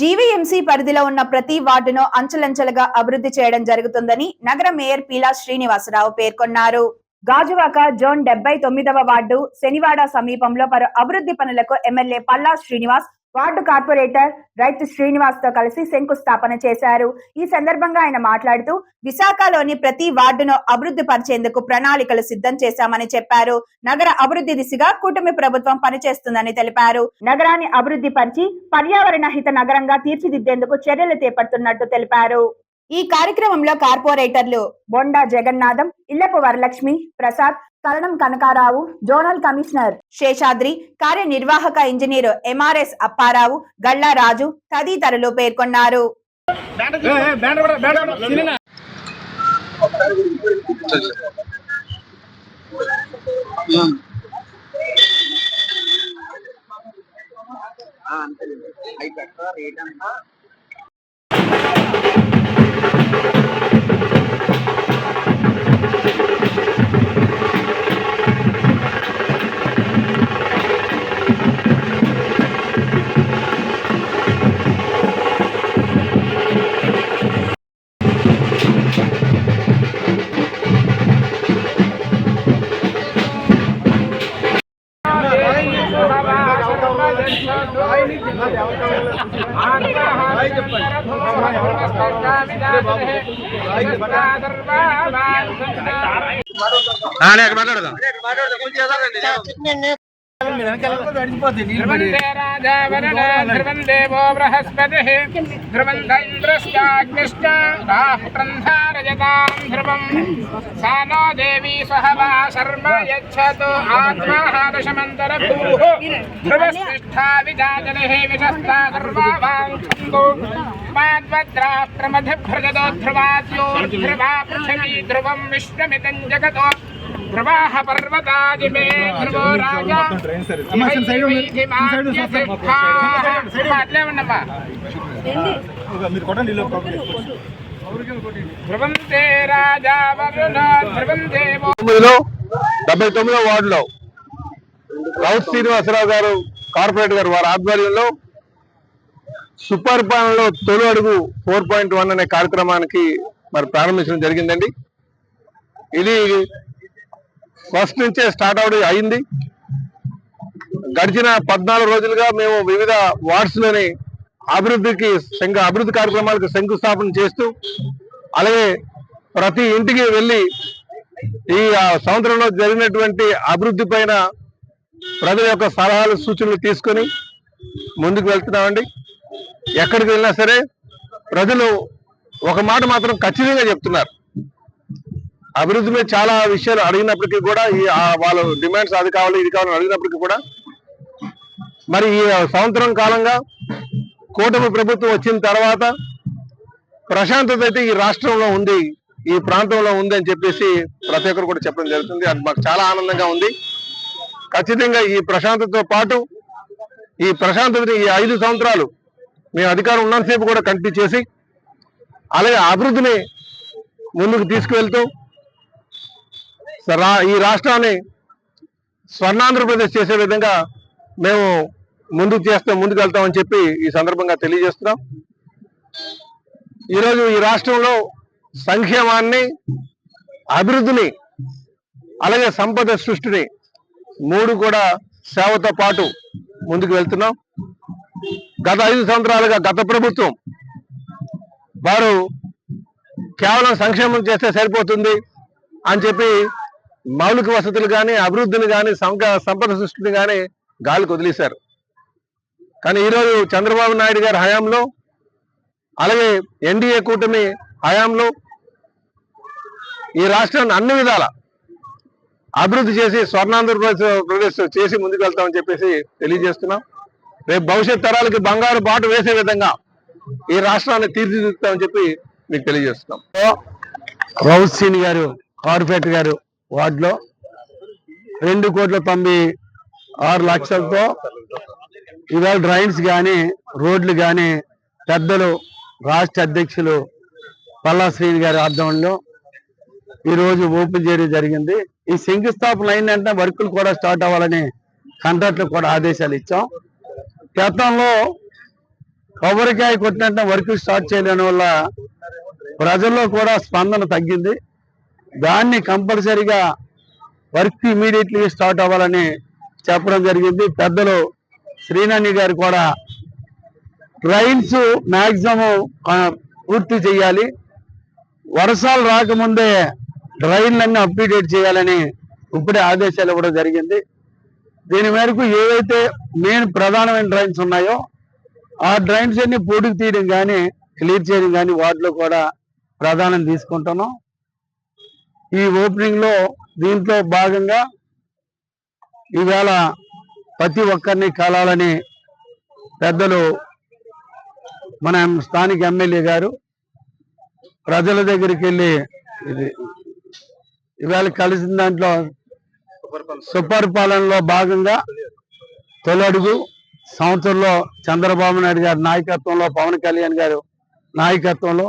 GVMC పరిధిలో ఉన్న ప్రతి వార్డును అంచెలంచెలుగా అభివృద్ధి చేయడం జరుగుతుందని నగర మేయర్ పీలా శ్రీనివాసరావు పేర్కొన్నారు. గాజువాక జోన్ డెబ్బై తొమ్మిదవ వార్డు శనివాడ సమీపంలో పలు అభివృద్ధి పనులకు MLA Palla Srinivas ward corporator రైతు శ్రీనివాస్తో కలిసి శంకుస్థాపన చేశారు. ఈ సందర్భంగా ఆయన మాట్లాడుతూ విశాఖలోని ప్రతి వార్డును అభివృద్ధి పరిచేందుకు ప్రణాళికలు సిద్ధం చేశామని చెప్పారు. నగర అభివృద్ధి దిశగా కూటమి ప్రభుత్వం పనిచేస్తుందని తెలిపారు. నగరాన్ని అభివృద్ధి పరిచి పర్యావరణ హిత నగరంగా తీర్చిదిద్దేందుకు చర్యలు చేపడుతున్నట్టు తెలిపారు. ఈ కార్యక్రమంలో కార్పొరేటర్లు బొండా జగన్నాథం ఇల్లపు వరలక్ష్మి ప్రసాద్ కరణం కనకారావు జోనల్ కమిషనర్ శేషాద్రి కార్యనిర్వాహక ఇంజనీరు ఎంఆర్ఎస్ అప్పారావు గళ్ళారాజు తదితరులు పేర్కొన్నారు. అవి you. మాట్లాడదాం. ధ్రువం దేవో బృహస్పతి ధ్రువం ఇంద్రస్కాగ్నిష్టారయతాం ధ్రువం సా నో దేవీ స్వహవా శర్మ యచ్చతు ఆత్మాహాదశమంతర భూః ధ్రువస్తిష్ఠా విజాజలహే విషస్తా సర్వాభాంఛందో మాద్వద్రాష్ట్రమధిభ్రజతో ధ్రువాద్యో ధ్రువా పృథివీ ధ్రువం విశ్వమిదం జగతో ధ్రువాహ డెబ్బై తొమ్మిదో వార్డులో రౌత్ శ్రీనివాసరావు గారు కార్పొరేట్ గారు వారి ఆధ్వర్యంలో సుపరిపాలనలో తొలి అడుగు ఫోర్ పాయింట్ వన్ అనే కార్యక్రమానికి మరి ప్రారంభించడం జరిగిందండి. ఇది ఫస్ట్ నుంచే స్టార్ట్ అవడం అయింది. గడిచిన పద్నాలుగు రోజులుగా మేము వివిధ వార్డ్స్లోని అభివృద్ధికి శంకు అభివృద్ధి కార్యక్రమాలకు శంకుస్థాపన చేస్తూ అలాగే ప్రతి ఇంటికి వెళ్ళి ఈ సంవత్సరంలో జరిగినటువంటి అభివృద్ధి పైన ప్రజల యొక్క సలహాలు సూచనలు తీసుకొని ముందుకు వెళ్తున్నామండి. ఎక్కడికి వెళ్ళినా సరే ప్రజలు ఒక మాట మాత్రం ఖచ్చితంగా చెప్తున్నారు. అభివృద్ధి మీద చాలా విషయాలు అడిగినప్పటికీ కూడా ఈ వాళ్ళ డిమాండ్స్ అది కావాలి ఇది కావాలని అడిగినప్పటికీ కూడా మరి ఈ సంవత్సరం కాలంగా కూటమి ప్రభుత్వం వచ్చిన తర్వాత ప్రశాంతత అయితే ఈ రాష్ట్రంలో ఉంది ఈ ప్రాంతంలో ఉంది అని చెప్పేసి ప్రతి ఒక్కరు కూడా చెప్పడం జరుగుతుంది. అది మాకు చాలా ఆనందంగా ఉంది. ఖచ్చితంగా ఈ ప్రశాంతతతో పాటు ఈ ప్రశాంతతని ఈ ఐదు సంవత్సరాలు మేము అధికారం ఉన్నంతసేపు కూడా కంటిన్యూ చేసి అలాగే అభివృద్ధిని ముందుకు తీసుకువెళ్తూ ఈ రాష్ట్రాన్ని స్వర్ణాంధ్రప్రదేశ్ చేసే విధంగా మేము ముందుకు చేస్తే ముందుకు వెళ్తామని చెప్పి ఈ సందర్భంగా తెలియజేస్తున్నాం. ఈరోజు ఈ రాష్ట్రంలో సంక్షేమాన్ని అభివృద్ధిని అలాగే సంపద సృష్టిని మూడు కూడా సేవతో పాటు ముందుకు వెళ్తున్నాం. గత ఐదు సంవత్సరాలుగా గత ప్రభుత్వం వారు కేవలం సంక్షేమం చేస్తే సరిపోతుంది అని చెప్పి మౌలిక వసతులు కానీ అభివృద్ధిని కానీ సంపద సృష్టిని కానీ గాలికి వదిలేశారు. కానీ ఈరోజు చంద్రబాబు నాయుడు గారి హయాంలో అలాగే ఎన్డీఏ కూటమి హయాంలో ఈ రాష్ట్రాన్ని అన్ని విధాల అభివృద్ధి చేసి స్వర్ణాంధ్రప్రదేశ్ ప్రదేశ్ చేసి ముందుకు వెళ్తామని చెప్పేసి తెలియజేస్తున్నాం. రేపు భవిష్యత్ తరాలకి బంగారు బాటు వేసే విధంగా ఈ రాష్ట్రాన్ని తీర్చిదిద్దుతామని చెప్పి మీకు తెలియజేస్తున్నాం. రౌత్ సీని గారు కార్పొరేటర్ గారు వార్డులో రెండు కోట్ల తొంభై ఆరు లక్షలతో ఇవాళ డ్రైన్స్ కానీ రోడ్లు కానీ పెద్దలు రాష్ట్ర అధ్యక్షులు పల్లా శ్రీని గారి ఆధ్వర్యంలో ఈరోజు ఓపెన్ చేయడం జరిగింది. ఈ శంకుస్థాపన అయిందంటే వర్కులు కూడా స్టార్ట్ అవ్వాలని కాంట్రాక్టర్ కూడా ఆదేశాలు ఇచ్చాం. గతంలో కొబ్బరికాయ కొట్టినట్టు వర్క్ స్టార్ట్ చేయలేని వల్ల ప్రజల్లో కూడా స్పందన తగ్గింది. దాన్ని కంపల్సరిగా వర్క్ ఇమీడియట్లీ స్టార్ట్ అవ్వాలని చెప్పడం జరిగింది. పెద్దలు శ్రీనాని గారు కూడా ట్రైన్స్ మ్యాక్సిమం పూర్తి చేయాలి. వర్షాలు రాకముందే డ్రైన్లన్నీ అప్డేట్ చేయాలని ఇప్పుడే ఆదేశాలు ఇవ్వడం జరిగింది. దీని మేరకు ఏవైతే మెయిన్ ప్రధానమైన డ్రైన్స్ ఉన్నాయో ఆ డ్రైన్స్ అన్ని పొడుగు తీయడం కానీ క్లియర్ చేయడం కానీ వాటిలో కూడా ప్రధానం తీసుకుంటున్నాం. ఈ ఓపెనింగ్లో దీంట్లో భాగంగా ఈవేళ ప్రతి ఒక్కరిని కలాలని పెద్దలు మన స్థానిక ఎమ్మెల్యే గారు ప్రజల దగ్గరికి వెళ్ళి ఇది ఇవాళ కలిసిన దాంట్లో సుపరిపాలనలో భాగంగా తొలడుగు సంవత్సరంలో చంద్రబాబు నాయుడు గారి నాయకత్వంలో పవన్ కళ్యాణ్ గారు నాయకత్వంలో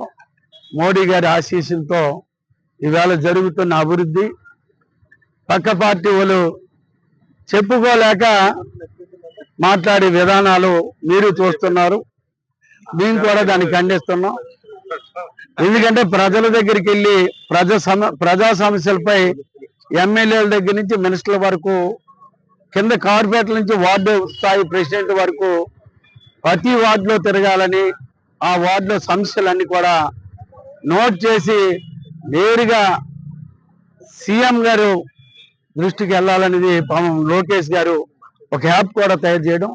మోడీ గారి ఆశీస్సులతో ఇవాళ జరుగుతున్న అభివృద్ధి పక్క పార్టీ వాళ్ళు చెప్పుకోలేక మాట్లాడే విధానాలు మీరు చూస్తున్నారు. మేము కూడా దాన్ని ఖండిస్తున్నాం. ఎందుకంటే ప్రజల దగ్గరికి వెళ్ళి ప్రజా సమ ప్రజా సమస్యలపై ఎమ్మెల్యేల దగ్గర నుంచి మినిస్టర్ల వరకు కింద కార్పొరేట్ల నుంచి వార్డు స్థాయి ప్రెసిడెంట్ వరకు ప్రతి వార్డులో తిరగాలని ఆ వార్డులో సమస్యలన్నీ కూడా నోట్ చేసి నేరుగా సీఎం గారు దృష్టికి వెళ్ళాలనేది పాపం లోకేష్ గారు ఒక యాప్ కూడా తయారు చేయడం.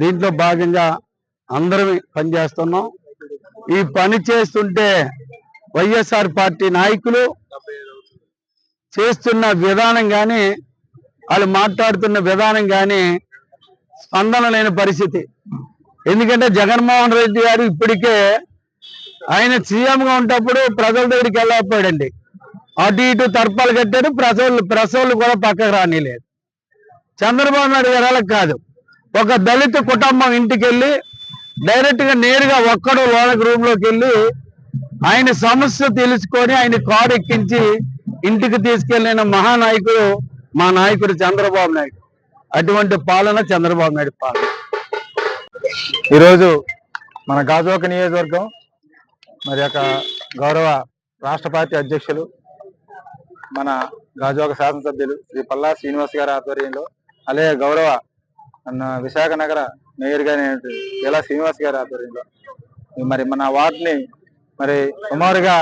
దీంట్లో భాగంగా అందరం పనిచేస్తున్నాం. ఈ పని చేస్తుంటే వైఎస్ఆర్ పార్టీ నాయకులు చేస్తున్న విధానం కానీ వాళ్ళు మాట్లాడుతున్న విధానం కానీ స్పందన లేని పరిస్థితి. ఎందుకంటే జగన్మోహన్ రెడ్డి గారు ఇప్పటికే ఆయన సీఎం గా ఉన్నప్పుడు ప్రజల దగ్గరికి వెళ్ళకపోయాడండి. అటు ఇటు తర్పాలు కట్టాడు ప్రసవులు ప్రసవులు కూడా పక్కకు రానిలేదు. చంద్రబాబు నాయుడు గారు కాదు. ఒక దళిత కుటుంబం ఇంటికి వెళ్ళి డైరెక్ట్గా నేరుగా ఒక్కడు లోనకి రూమ్లోకి వెళ్ళి ఆయన సమస్య తెలుసుకొని ఆయన కారు ఎక్కించి ఇంటికి తీసుకెళ్ళిన మహానాయకుడు మా నాయకుడు చంద్రబాబు నాయుడు. అటువంటి పాలన చంద్రబాబు నాయుడు పాలన. ఈరోజు మన గాజువాక నియోజకవర్గం మరి యొక్క గౌరవ రాష్ట్ర పార్టీ అధ్యక్షులు మన గాజువాక శాసనసభ్యులు శ్రీ పల్లా శ్రీనివాస్ గారి ఆధ్వర్యంలో అలాగే గౌరవ విశాఖ నగర మేయర్ గారి ఇలా శ్రీనివాస్ గారి ఆధ్వర్యంలో. మరి మన వార్డుని మరి సుమారుగా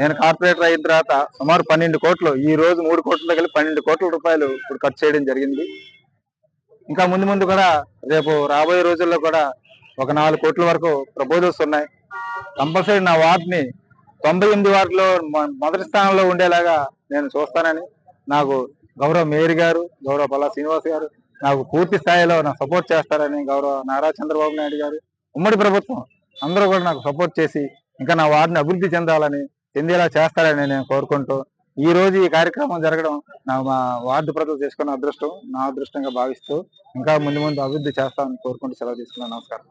నేను కార్పొరేటర్ అయిన తర్వాత సుమారు పన్నెండు కోట్లు ఈ రోజు మూడు కోట్ల కలిపి పన్నెండు కోట్ల రూపాయలు ఇప్పుడు ఖర్చు చేయడం జరిగింది. ఇంకా ముందు ముందు కూడా రేపు రాబోయే రోజుల్లో కూడా ఒక నాలుగు కోట్ల వరకు ప్రపోజల్స్ ఉన్నాయి. కంపల్సరీ నా వార్డుని తొంభై ఎనిమిది వార్డులో మొదటి స్థానంలో ఉండేలాగా నేను చూస్తానని నాకు గౌరవ మేయర్ గారు గౌరవ పల్లా శ్రీనివాస్ గారు నాకు పూర్తి స్థాయిలో నాకు సపోర్ట్ చేస్తారని గౌరవ నారా చంద్రబాబు నాయుడు గారు ఉమ్మడి ప్రభుత్వం అందరూ కూడా నాకు సపోర్ట్ చేసి ఇంకా నా వార్డుని అభివృద్ధి చెందాలని చెందేలా చేస్తారని నేను కోరుకుంటూ ఈ రోజు ఈ కార్యక్రమం జరగడం నా మా వార్డు ప్రజలు చేసుకున్న అదృష్టం నా అదృష్టంగా భావిస్తూ ఇంకా ముందు ముందు అభివృద్ధి చేస్తామని కోరుకుంటూ సెలవు తీసుకున్నాను. నమస్కారం.